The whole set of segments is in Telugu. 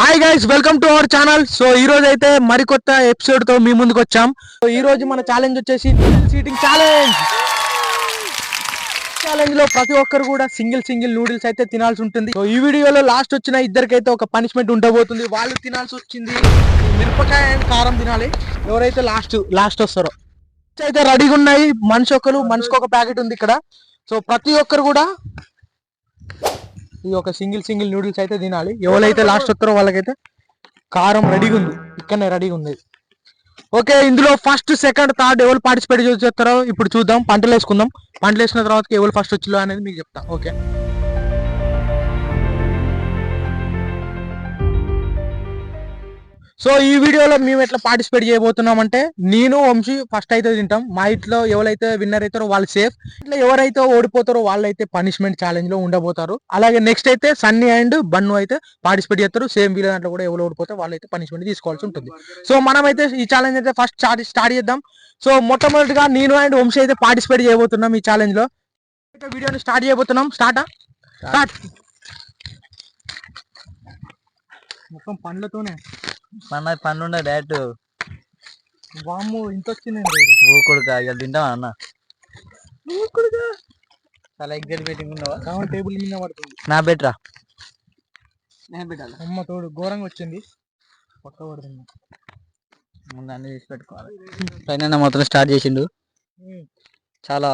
Hi guys welcome to our channel so ఈ రోజు అయితే మరికొత్త ఎపిసోడ్తో మీ ముందుకు వచ్చాం. సో ఈ రోజు మన ఛాలెంజ్ వచ్చేసి నూడిల్ సీటింగ్ ఛాలెంజ్ ఛాలెంజ్లో ప్రతి ఒక్కరు కూడా సింగిల్ సింగిల్ నూడిల్స్ అయితే తినాల్సి ఉంటుంది. సో ఈ వీడియోలో లాస్ట్ వచ్చిన ఇద్దరికైతే ఒక పనిష్మెంట్ ఉండబోతుంది. వాళ్ళు తినాల్సి వచ్చింది మిరపకాయ కారం తినాలి. ఎవరైతే లాస్ట్ లాస్ట్ వస్తారో. అయితే రెడీగా ఉన్నాయి. మనిషి ఒకరు మనిషికి ఒక ప్యాకెట్ ఉంది ఇక్కడ. సో ప్రతి ఒక్కరు కూడా ఈ ఒక సింగిల్ సింగిల్ నూడిల్స్ అయితే తినాలి. ఎవరైతే లాస్ట్ వస్తారో వాళ్ళకైతే కారం రెడీగా ఉంది. ఇక్కడనే రెడీగా ఉంది. ఓకే ఇందులో ఫస్ట్ సెకండ్ థర్డ్ ఎవరు పార్టిసిపేట్ చేస్తారో ఇప్పుడు చూద్దాం. పంటలు వేసుకుందాం. పంటలు వేసిన తర్వాత ఎవరు ఫస్ట్ వచ్చిలో అనేది మీకు చెప్తా. ఓకే. సో ఈ వీడియోలో మేము ఎట్లా పార్టిసిపేట్ చేయబోతున్నాం అంటే నేను వంశీ ఫస్ట్ అయితే తింటాం. మా ఇంట్లో ఎవరైతే విన్నర్ అవుతారో వాళ్ళు సేఫ్ ఇట్లా ఎవరైతే ఓడిపోతారో వాళ్ళైతే పనిష్మెంట్ ఛాలెంజ్లో ఉండబోతారు. అలాగే నెక్స్ట్ అయితే సన్నీ అండ్ బన్ను అయితే పార్టిసిపేట్ చేస్తారు. సేమ్ వీళ్ళ దాంట్లో కూడా ఎవరు ఓడిపోతే వాళ్ళైతే పనిష్మెంట్ తీసుకోవాల్సి ఉంటుంది. సో మనమైతే ఈ ఛాలెంజ్ అయితే ఫస్ట్ స్టార్ట్ స్టార్ట్ చేద్దాం. సో మొట్టమొదటిగా నేను అండ్ వంశీ అయితే పార్టిసిపేట్ చేయబోతున్నాం ఈ ఛాలెంజ్లో. వీడియోని స్టార్ట్ చేయబోతున్నాం. స్టార్ట్ స్టార్ట్ మొత్తం పండ్లతోనే. మన పని ఉండే డైరెక్ట్ వాము ఇంత వచ్చింది ఊకొడుక ఇక తింటావా అన్న? చాలా ఎగ్జైట్ పెట్టింగ్ ఉన్నావా టేబుల్ మీద పడుతుంది. నా బెట్రా అమ్మ తోడు ఘోరంగా వచ్చింది. పక్క పడుతుంది. ముందు అన్ని తీసి పెట్టుకోవాలి. పైన మొత్తం స్టార్ట్ చేసిండు. చాలా.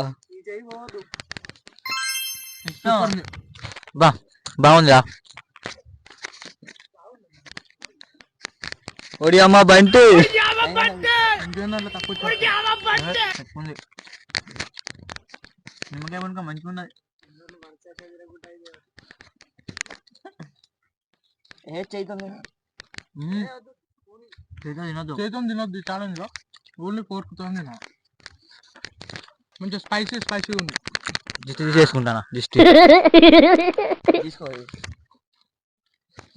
బా బాగుందిరా. ఒడి అమ్మ బంటి. నిమ్మకాయ పనుక మంచిగా ఉన్నది ఏ చైతుంది తినొద్దు చేతితో తినొద్దు ఛాలెంజ్లో ఓన్లీ ఫోర్క్తో తిన స్పైసీ స్పైసీ ఉంది. దిష్టి తీసేసుకుంటానా దిష్టి తీసుకో.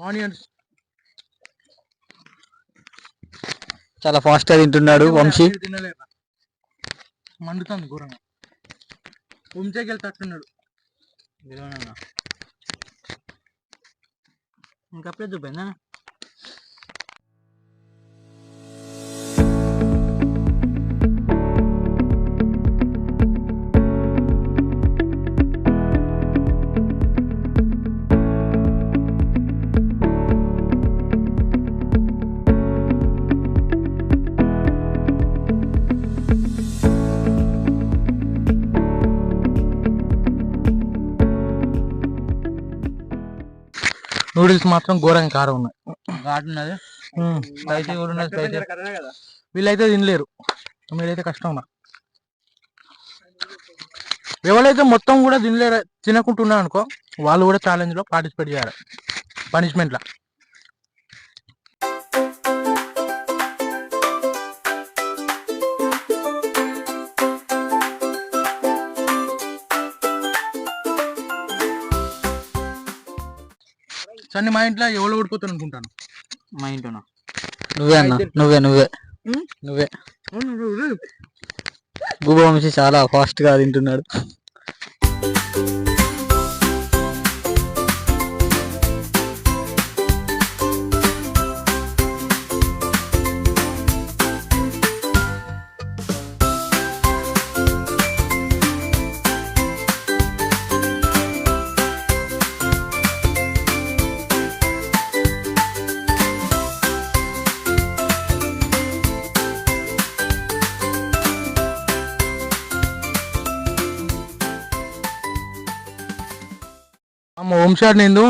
ఆనియన్స్. చాలా ఫాస్ట్గా తింటున్నాడు వంశీ. మండుతుంది ఘోరంగా. వంశీకి ఇంకప్పుడే చూపోయిందా నూడిల్స్ మాత్రం ఘోరంగా కారం ఉన్నాయి. ఘాటు ఉన్నది. స్పైసీ కూడా ఉన్నది స్పైసీ వీళ్ళైతే తినలేరు. మీరైతే కష్టం ఉన్నా. ఎవరైతే మొత్తం కూడా తినలేరు తినకుంటున్నా అనుకో వాళ్ళు కూడా ఛాలెంజ్లో పార్టిసిపేట్ చేయాలి. పనిష్మెంట్ సన్ని మా ఇంట్లో ఎవరు ఓడిపోతాను అనుకుంటాను మా ఇంట్లోనా? నువ్వే అన్న నువ్వే నువ్వే. నువ్వే. గుబ వంశీ చాలా ఫాస్ట్గా తింటున్నాడు. వంశాడు నేను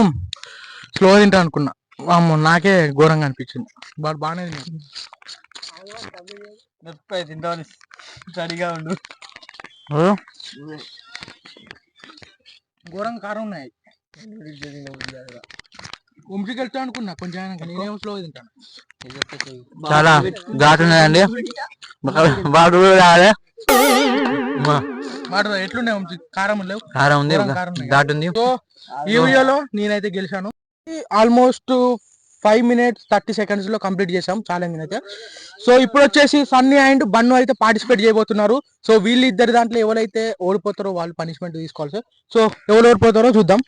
స్లో తింటా అనుకున్నా. అమ్మ నాకే ఘోరంగా అనిపించింది. వాడు బాగానే తింటామని స్టడీగా ఉండు. ఘోరంగా కారం ఉన్నాయి. వంశీకి వెళ్తా అనుకున్నా కొంచెం నేనేమో స్లో తింటాను చాలా ఘాటు ఉన్నదండి వాడు కూడా ఎట్లున్నాయి కారం లేవు. కారం ఉంది ఘోరం కారం ఉంది. ఘాటు ఉంది. సో ఈ వీడియోలో నేనైతే గెలిచాను. ఆల్మోస్ట్ ఫైవ్ మినిట్స్ థర్టీ సెకండ్స్లో కంప్లీట్ చేసాం ఛాలెంజ్ అయితే. సో ఇప్పుడు వచ్చేసి సన్నీ అండ్ బన్ను అయితే పార్టిసిపేట్ చేయబోతున్నారు. సో వీళ్ళు ఇద్దరు దాంట్లో ఎవరైతే ఓడిపోతారో వాళ్ళు పనిష్మెంట్ తీసుకోవాలి సార్. సో ఎవరు ఓడిపోతారో చూద్దాం.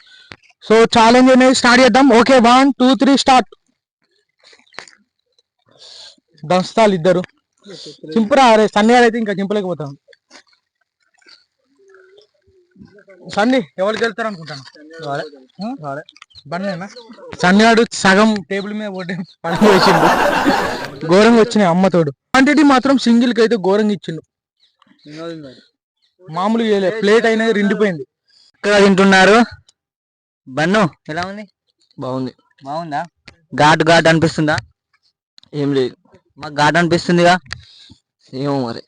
సో ఛాలెంజ్ అనేది స్టార్ట్ చేద్దాం. Okay one two three start. దంచుతాలు ఇద్దరు. చింపురా అరే సన్నీ అయితే ఇంకా చింపలేకపోతాం సన్నీ ఎవరికి వెళ్తారు అనుకుంటాను బండినా సన్నివాడు సగం టేబుల్ మీద పడి పడిపోయిండు ఘోరంగా వచ్చినాయి అమ్మతోడు క్వాంటిటీ మాత్రం సింగిల్కి అయితే ఘోరంగా ఇచ్చిండు. మామూలుగా ప్లేట్ అయినది రెండిపోయింది. ఇక్కడ తింటున్నారు? బన్ను ఎలా ఉంది? బాగుంది. బాగుందా? ఘాటు ఘాటు అనిపిస్తుందా? ఏం లేదు. మాకు ఘాటు అనిపిస్తుందిగా? ఏమో మరి.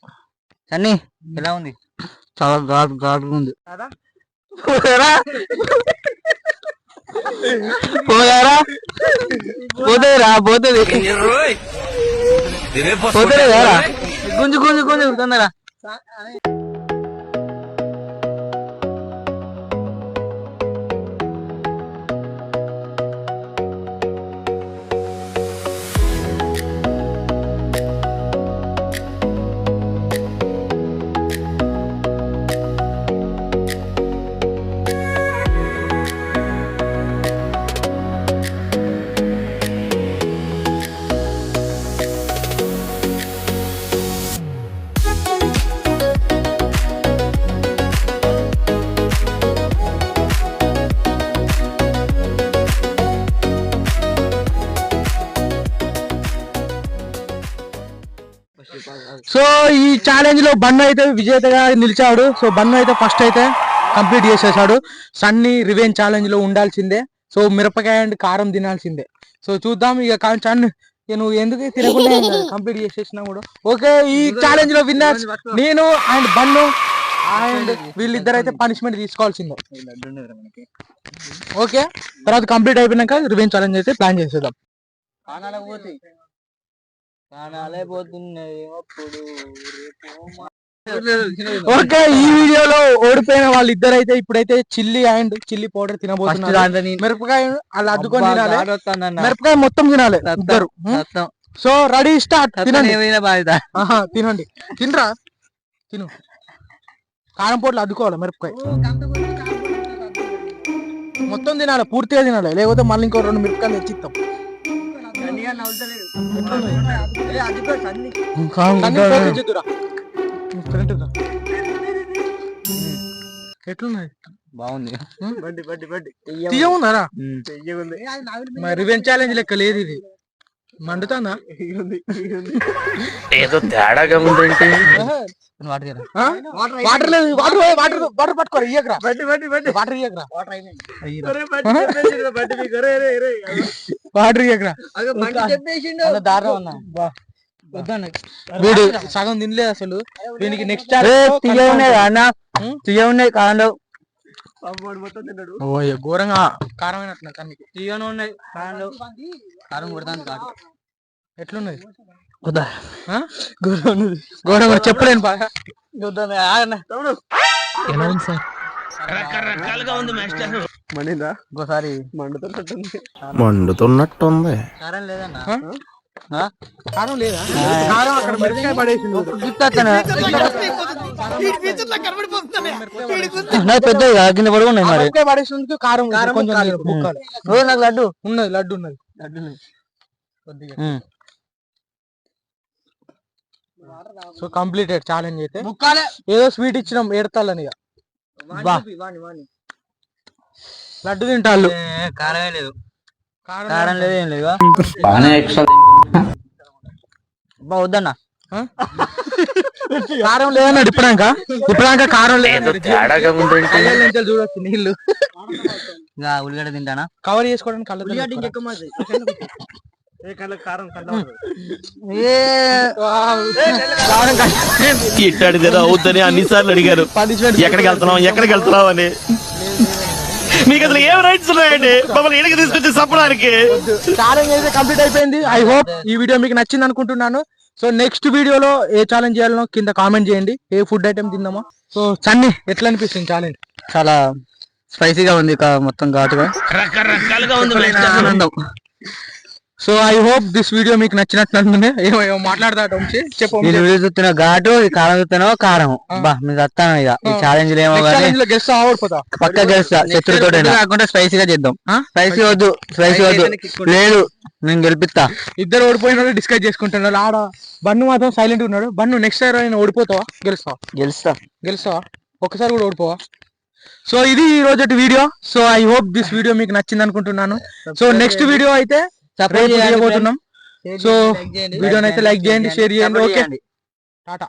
సన్నీ ఎలా ఉంది? చాలా ఘాటు ఘాటుగా ఉంది. పోయారా? పోయారా? పోతుందిరా పోతుంది. పోతుంది గుంజు గుంజు గుంజు తొందరా సో ఈ ఛాలెంజ్లో బన్ను అయితే విజేతగా నిలిచాడు. సో బన్ను అయితే ఫస్ట్ అయితే కంప్లీట్ చేసేసాడు. సన్నీ రివెంజ్ ఛాలెంజ్లో ఉండాల్సిందే. సో మిరపకాయ అండ్ కారం తినాల్సిందే. సో చూద్దాం ఇక సన్ నువ్వు ఎందుకు తినకుండా కంప్లీట్ చేసేసినా కూడా. ఓకే ఈ ఛాలెంజ్లో విన్నర్స్ నేను అండ్ బన్ను అండ్ వీళ్ళిద్దరు అయితే పనిష్మెంట్ తీసుకోవాల్సిందే. ఓకే తర్వాత కంప్లీట్ అయిపోయినాక రివెంజ్ ఛాలెంజ్ అయితే ప్లాన్ చేసేద్దాం. ప్రాణాలే పోతున్నాయి అప్పుడు ఓకే ఈ వీడియోలో ఓడిపోయిన వాళ్ళిద్దరు అయితే ఇప్పుడైతే చిల్లీ అండ్ చిల్లీ పౌడర్ తినబోతున్నారు. మిరపకాయ అలా అద్దుకొని తినాలి. మిరపకాయ మొత్తం తినాలి ఇద్దరు. So ready start. తినండి. తినండి. తినరా? తిను. కారం పొట్లు అద్దుకోవాలి మిరపకాయ. మొత్తం తినాలి పూర్తిగా తినాలి. లేకపోతే మళ్ళీ ఇంకో రెండు మిరపకాయలు తెచ్చిస్తాం. ఎట్లున్నది బాగుంది మరి ఛాలెంజ్ లెక్క లేదు ఇది మండుతుందా ఏదో తేడాగా ఉందేంటి? వాటర్ లేదు వాటర్ వాటర్ వాటర్ పట్టుకోరా ఇయ్యకరా వాటర్ ఇయ్యకరా వాటర్ దారిలో ఉన్నా వీడు సగం తినలేదు అసలు. వీనికి నెక్స్ట్ తీయ ఉన్నాయి అన్న. తీయ ఉన్నాయి కాండవు ఓయ్ ఘోరంగా. కారమైన కన్నికి తీయను ఉన్నాయి కాండవు కారం కొడతాను కాదు. ఎట్లున్నది? ఉన్నది ఘోరంగా చెప్పలేను బాగా. ఎలా ఉంది సార్? రకరకాలుగా ఉంది మాస్టర్. ఇంకోసారి. మండుతున్నట్టుంది. కారం లేదన్నా? కారం లేదా? కారం అక్కడ మిరపకాయ పడేసింది గుర్తొస్తాను. నాకు పెద్దవి కదా కింద పడి ఉన్నాయి ఆ మరి. మిరపకాయ పడేసినందుకు కారం కొంచెం బుక్కాలి ఓ, నాకు లడ్డు. ఉన్నది లడ్డు ఉన్నది. So completed. ఛాలెంజ్ అయితే ఏదో స్వీట్ ఇచ్చినాం ఏడతాలని ఇక. బా. లడ్డు తింటాళ్ళు. ఏ, కారమే లేదు. కారం లేదు. ఏం లేదు. బా వద్దన్నా? కారం లేదన్నాడు ఇప్పడాక. ఇప్పడాక కారం లేదు చూడొచ్చు నీళ్ళు ఇంకా ఉల్లిగడ్డ తింటానా? కవర్ చేసుకోవడానికి కళ్ళ ఏ కారం కష్టం. ఇట్టాడిదేదో అవుతుందని అన్నిసార్లు అడిగారు. ఎక్కడికి వెళ్తున్నాం ఎక్కడికి వెళ్తున్నాం అని. మీకు అసలు ఏం రైట్స్ ఉన్నాయండి? మమ్మల్ని ఇడికి తీసుకొచ్చి చెప్పడానికి ఛాలెంజ్ అయితే కంప్లీట్ అయిపోయింది. ఐ హోప్ ఈ వీడియో మీకు నచ్చింది అనుకుంటున్నాను. సో నెక్స్ట్ వీడియోలో ఏ ఛాలెంజ్ చేయాలనో కింద కామెంట్ చేయండి. ఏ ఫుడ్ ఐటమ్ తిందామో. సో సన్నీ ఎట్లా అనిపిస్తుంది ఛాలెంజ్ చాలా స్పైసీగా ఉంది మొత్తం ఘాటుగా. రకరకాలుగా ఉంది ఆనందం. So I hope this video మీకు నచ్చినట్టు ఏమో ఏమో మాట్లాడదాట వంశీ. చెప్పు నేను వీడియో చూస్తున్న ఘాటు కారం చూస్తున్నావు కారం బా మీకు వస్తాను ఇక. ఈ ఛాలెంజ్ ఏమో లో గెస్ట్ ఓడిపోతా పక్క గెలుస్తా శత్రుతో కాకుండా స్పైసీగా చేద్దాం. స్పైసీ వద్దు స్పైసీ వద్దు. లేదు నేను గెలిపిస్తా. ఇద్దరు ఓడిపోయిన వాళ్ళు డిస్కస్ చేసుకుంటున్నారు. ఆడ బన్ను మాత్రం సైలెంట్ ఉన్నాడు. బన్ను నెక్స్ట్ టైం అయినా ఓడిపోతావా? గెలుస్తావా? గెలుస్తా. గెలుస్తావా? ఒకసారి కూడా ఓడిపోవా? సో ఇది ఈ రోజు video. So I hope this video మీకు నచ్చింది అనుకుంటున్నాను. సో నెక్స్ట్ వీడియో అయితే రేపు చేయబోతున్నాం సో వీడియోని అయితే లైక్ చేయండి షేర్ చేయండి. ఓకే టాటా